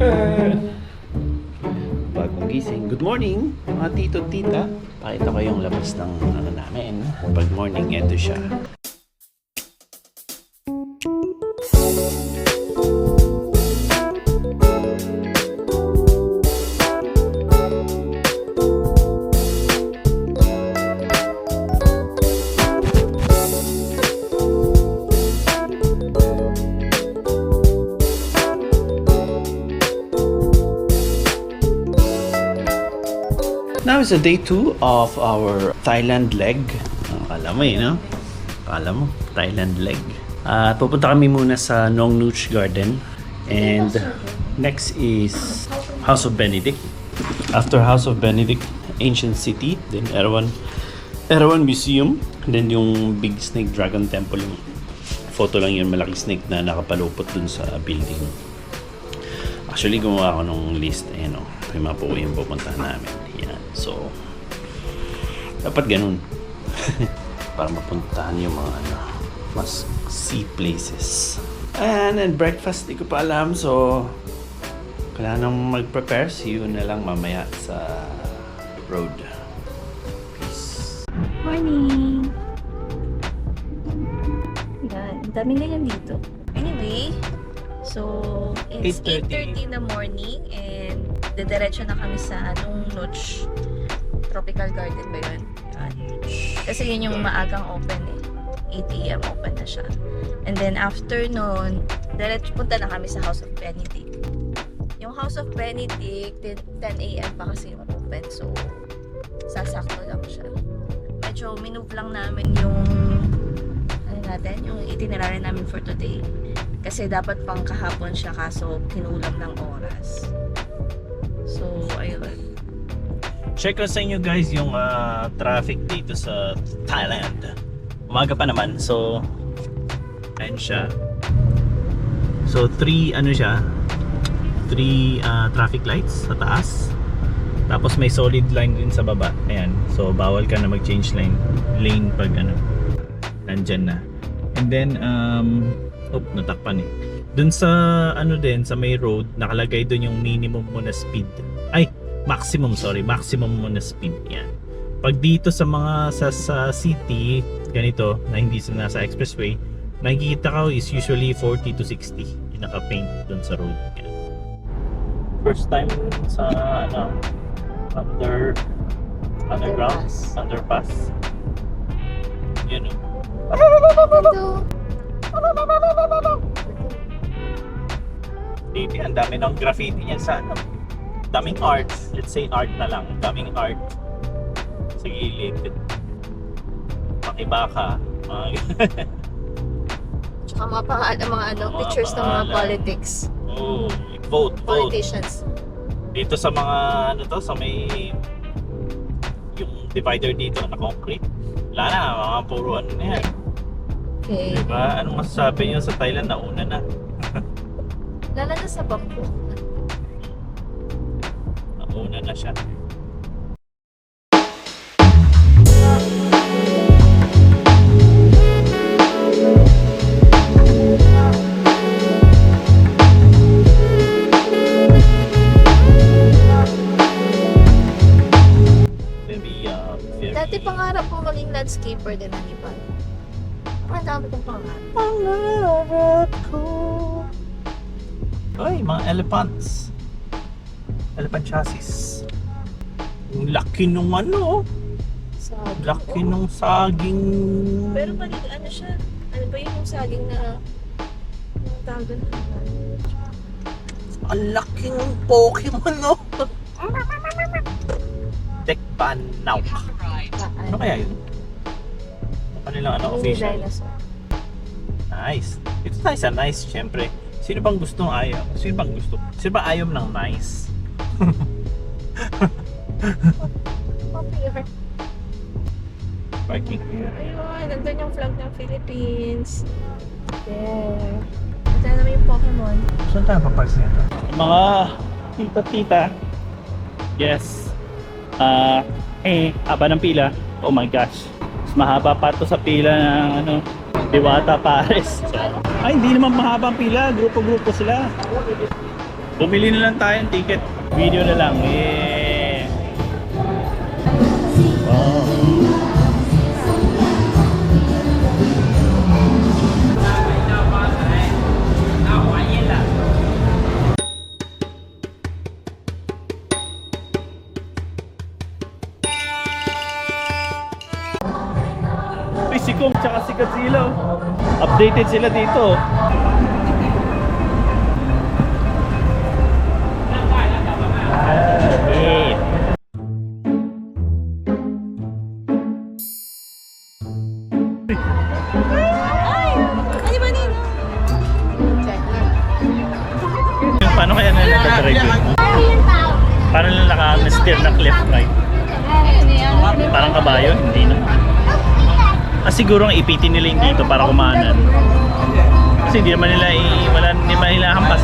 Bagong gising. Good morning, mga tito tita. Pakita ko yung labas ng ano namin. Pag morning, eto siya. Now is the day 2 of our Thailand leg. Oh, Akala mo eh, no? Akala mo, Thailand leg. At pupunta kami muna sa Nong Nooch Garden. And next is House of Benedict. After House of Benedict, Ancient City. Then Erwan, Erwan Museum. Then yung Big Snake Dragon Temple. Yung photo lang yun, malaki snake na nakapalupot dun sa building. Actually, gumawa ako ng list. Ayan o. May mga po yung pupuntahan namin. So, dapat ganun. Para mapuntahan yung mga ano, mas see places. And then breakfast, di ko pa alam. So, kailangan nang mag-prepare. See you na lang mamaya sa road. Peace. Morning! Yan, ang daming ganyan dito. Anyway, so it's 8:30. 8.30 in the morning and dediretso na kami sa Nung Notch Tropical Garden ba yun? Yan. Kasi yun yung maagang open eh. 8 a.m. open na siya. And then after nun, diretso punta na kami sa House of Benedict. Yung House of Benedict, 10 a.m. pa kasi yung open. So, sasakto lang siya medyo minove lang namin yung ano natin, yung itinerary namin for today. Kasi dapat pang kahapon siya kaso kinulam ng oras. So, ayun. Check ko sa inyo guys yung ah, traffic dito sa Thailand. Umaga pa naman. So, ayan siya. So, three, ano siya? Three ah, traffic lights sa taas. Tapos may solid line din sa baba. Ayan. So, bawal ka na mag-change line lane pag ano, nandyan na. And then, um, oh, natakpan eh. Dun sa, ano din, sa may road, nakalagay dun yung minimum mo na speed. Ay, maximum, sorry, maximum mo na speed. Yan. Pag dito sa mga, sa, sa city, ganito, na hindi sa nasa expressway, nakikita ko is usually 40 to 60 yung naka-paint dun sa road. Yan. First time sa, ano, under, underground, Underpass. underpass. Yun o. Ito. Dito ang dami ng graffiti niyan sa ano. Daming art. Let's say art na lang. Daming art. Sa gilid. Pakibaka. Mga Tsaka mga pangalan, mga ano, Mga pictures ng mga pangalan. politics. oh, vote, vote. Politicians. Dito sa mga ano to, sa may yung divider dito na concrete. Wala na, mga puro ano na yan. Okay. Diba? Anong masasabi niyo sa Thailand? Nauna na. Lala na sa bangko. Nauna na siya. Uh. Dati pangarap ko maging landscaper din ng iba. Ang dami kong pangarap. Pangarap ko. Ay, mga elephants. Elephant chassis. Ang laki nung ano. Sa Laki nung saging. Pero maging ano siya, ano ba yun yung saging na yung tawag doon? Ang laki ng Pokemon, no? Dekbanaw. Ano kaya yun? Ano kanilang ano, official? Nice. Ito tayo sa nice, syempre. Sino bang gustong ayaw? Sino bang gusto? Sino ba ayaw ng nice? Parking here. Ayun, nandun yung flag ng Philippines. There. Ito na naman yung Pokemon. Saan tayo paparks nito? Mga tita-tita. Yes. Ah, eh, haba ng pila. Oh my gosh. Mas mahaba pa to sa pila ng ano, Diwata Pares. Ay, hindi naman mahaba ang pila. Grupo-grupo sila. Bumili na lang tayo ng ticket. Video na lang. Yeah. Si Kong tsaka si Godzilla. oh. Updated sila dito. Paano kaya na nagdadrive yun? Paano lang naka-steer na left right? Parang kabayo? Hindi na. Ah, siguro ang ipitin nila yung dito para kumanan. Kasi hindi naman nila i- wala hindi naman nila hampas.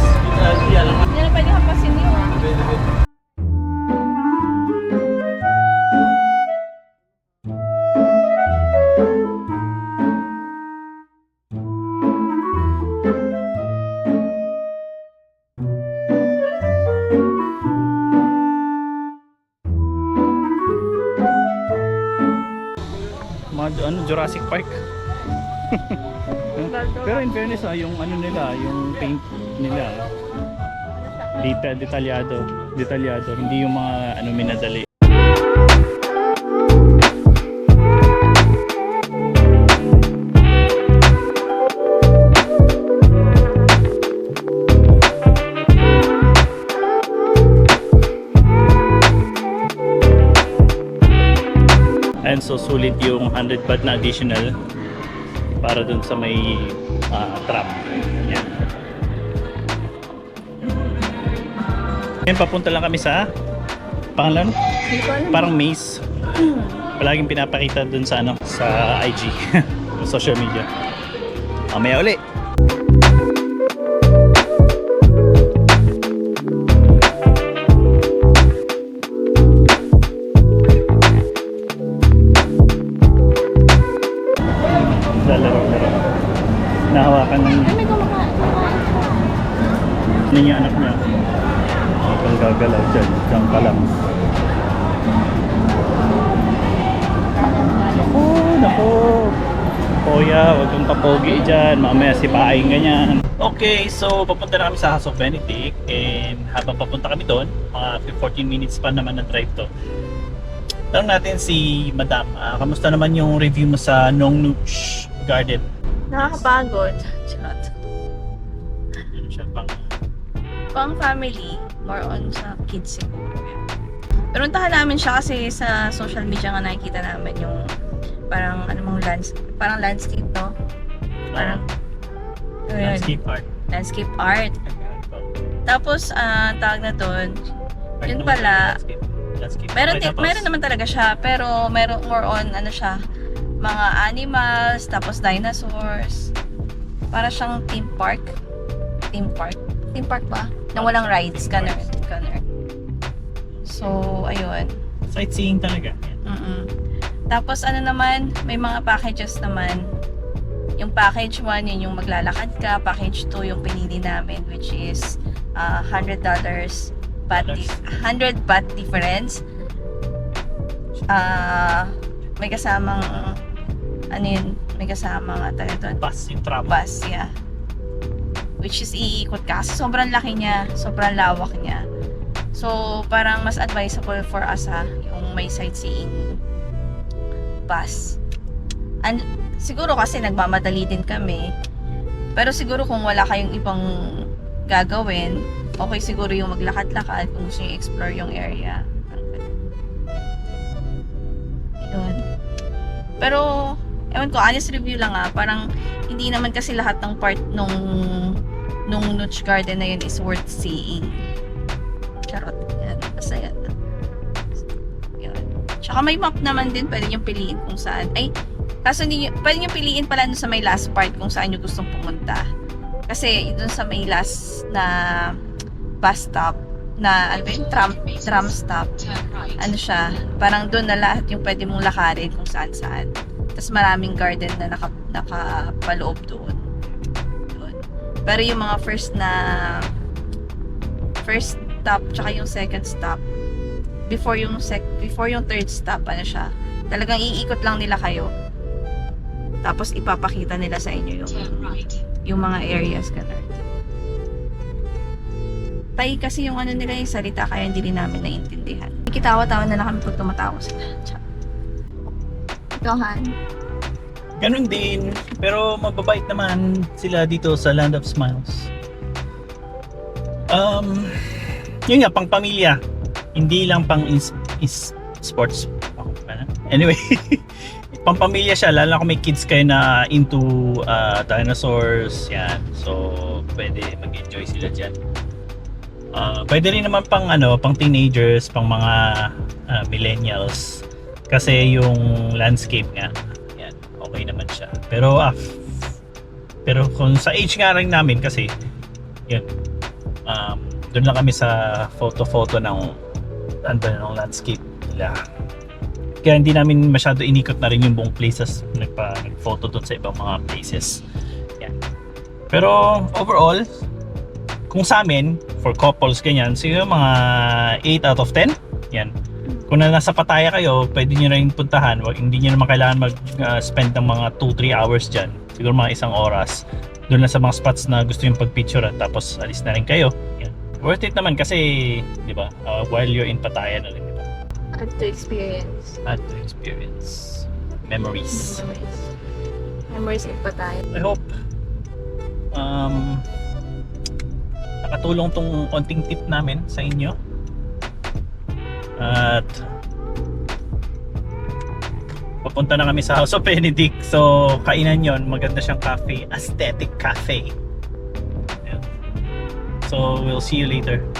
Jurassic Park. Pero in fairness ah, yung ano nila, yung paint nila, deta detalyado, detalyado, hindi yung mga ano minadali. And so sulit yung 100 baht na additional para dun sa may ah, trap. Yan. Ngayon papunta lang kami sa pangalan? Parang maze. Palaging pinapakita dun sa ano, sa IG, social media. Mamaya uli. Kuya, huwag kang kapogi dyan. Mamaya si paing ganyan. Okay, so papunta na kami sa House of Benedict and habang papunta kami doon, mga 14 minutes pa naman na drive to. Tanong natin si Madam, ah, kamusta naman yung review mo sa Nong Nooch Garden? Nakakapagod. Charot. Yun siya pang Pang family, more on sa kids siguro. Pero untahan namin siya kasi sa social media nga nakikita namin yung parang ano mong lands parang landscape no? Parang yun? landscape art. landscape art. Tapos ah tawag na Art Yun pala. Landscape. landscape. meron meron naman talaga siya pero meron more on ano siya, mga animals, tapos dinosaurs. Para siyang theme park. Theme park. Theme park ba? Na walang rides, ganun. Ganun. So, ayun. Sightseeing talaga. Mm-mm. Tapos ano naman, may mga packages naman. Yung package 1, yun yung maglalakad ka. Package 2, yung pinili namin, which is uh, $100 baht, di- 100 baht difference. Ah, may kasamang, ano yun, may kasamang, uh, doon, Bus, yung travel. bus, yeah. Which is iikot ka. Kasi sobrang laki niya, sobrang lawak niya. So, parang mas advisable for us ha, yung may sightseeing bus. And siguro kasi nagmamadali din kami. Pero siguro kung wala kayong ibang gagawin, okay siguro yung maglakad-lakad kung gusto nyo explore yung area. Yun. Pero, ewan ko, honest review lang ah, parang hindi naman kasi lahat ng part nung nung Nooch Garden na yun is worth seeing. Charot. Tsaka may map naman din, pwede nyo piliin kung saan. Ay, kaso hindi nyo, pwede nyo piliin pala sa may last part kung saan nyo gustong pumunta. Kasi dun sa may last na bus stop, na ano ba yun, tram, tram stop, ano siya, parang doon na lahat yung pwede mong lakarin kung saan saan. Tapos maraming garden na naka, nakapaloob doon. Doon. Pero yung mga first na first stop tsaka yung second stop before yung sec before yung third stop ano siya talagang iikot lang nila kayo tapos ipapakita nila sa inyo yung yung mga areas ganun Tay kasi yung ano nila yung salita kaya hindi rin namin naiintindihan. Kitawa-tawa na lang kami pag tumatawa sila. Tsaka. Ikaw, Han? Ganun din. Pero mababait naman sila dito sa Land of Smiles. Um, yun nga, pang pamilya. Hindi lang pang is, is sports. Anyway, pang pamilya siya. Lalo na kung may kids kayo na into uh, dinosaurs. Yan. So, pwede mag-enjoy sila dyan. Uh, pwede rin naman pang ano, pang teenagers, pang mga uh, millennials. Kasi yung landscape nga, yan, okay naman siya. Pero ah, pero kung sa age nga rin namin kasi, yun, um, doon lang kami sa photo-photo ng, ano ba, ng landscape nila. Kaya hindi namin masyado inikot na rin yung buong places, nagpa, nag-photo doon sa ibang mga places. Yan. Pero overall, kung sa amin, for couples ganyan, siguro mga 8 out of 10. Yan. Kung na nasa Pataya kayo, pwede nyo rin puntahan. Wag, hindi nyo naman kailangan mag-spend ng mga 2-3 hours dyan. Siguro mga isang oras. Doon lang sa mga spots na gusto yung pagpicture at tapos alis na rin kayo. Yan. Worth it naman kasi, di ba, uh, while you're in Pataya na rin, di ba? Add to experience. Add to experience. Memories. Memories. Memories in Patay. I hope um, nakatulong tong konting tip namin sa inyo. At papunta na kami sa House of Benedict. So, kainan yon Maganda siyang cafe. Aesthetic cafe. So, we'll see you later.